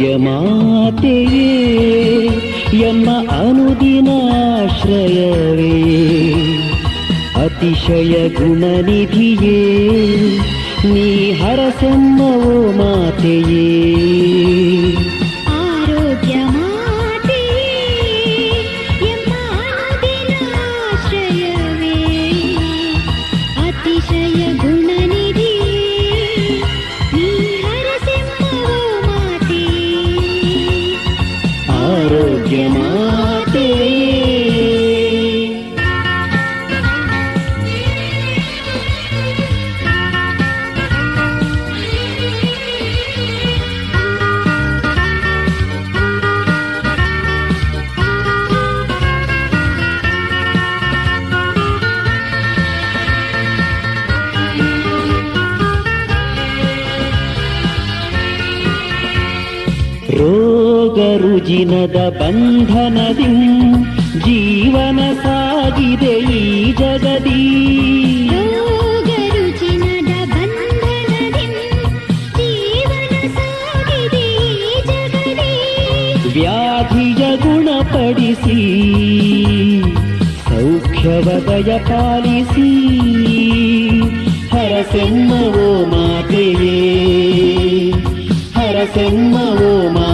ಆರೋಗ್ಯ ಮಾತೆಯೇ ಎಮ್ಮ ಅನುದಿನಾಶ್ರಯವೇ. ಅತಿಶಯ ಗುಣನಿಧಿಯೇ ನೀ ಹರಸೆಮ್ಮವೋ ಮಾತೆಯೇ. ಆರೋಗ್ಯ ಮಾತೆಯೇ ರೋಗ ರುಜಿನದ ಬಂಧನದಿ ಜೀವನ ಸಾಗಿದೆ ಈ ಜಗದಿ. ವ್ಯಾಧಿಯ ಗುಣಪಡಿಸಿ ಸೌಖ್ಯವದಯ ಪಾಲಿಸಿ ಹರಸೆಮ್ಮವೋ ಮಾತೆಯೇ ಹರಸೆಮ್ಮವೋ ಮಾತೆಯೇ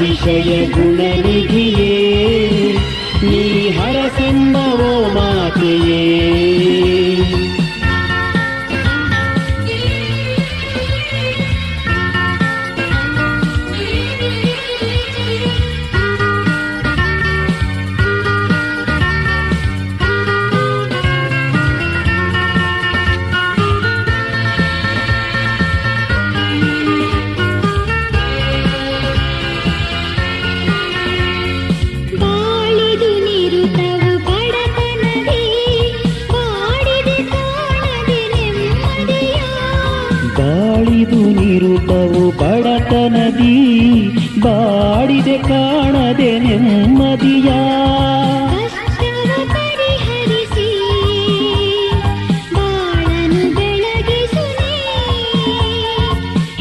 ಅತಿಶಯ ಗುಣನಿಧಿಯೇ ನೀ ಹರಸೆಂಬವೋ ಮಾತೆಯೇ. ನಿರುತವು ಬಡತನದಿ ಬಾಡಿದೆ ಕಾಣದೆ ನೆಮ್ಮದಿಯ.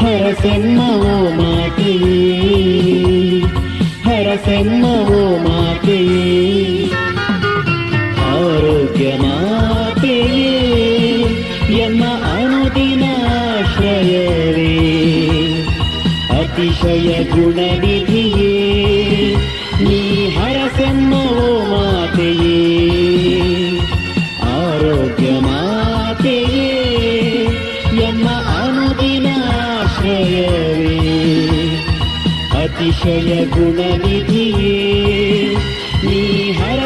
ಹರಸೆಮ್ಮವೋ ಮಾತೆಯೇ ಹರಸೆಮ್ಮವೋ ಮಾತೆಯೇ ಆರೋಗ್ಯ ಅತಿಶಯ ಗುಣನಿಧಿಯೇ ನೀ ಹರಸೆಮ್ಮವೋ ಮಾತೆಯೇ ಆರೋಗ್ಯ ಮಾತೆಯೇ ಅನುದಿನ ಆಶ್ರಯವೇ ಅತಿಶಯ ಗುಣನಿಧಿಯೇ ನೀ ಹರ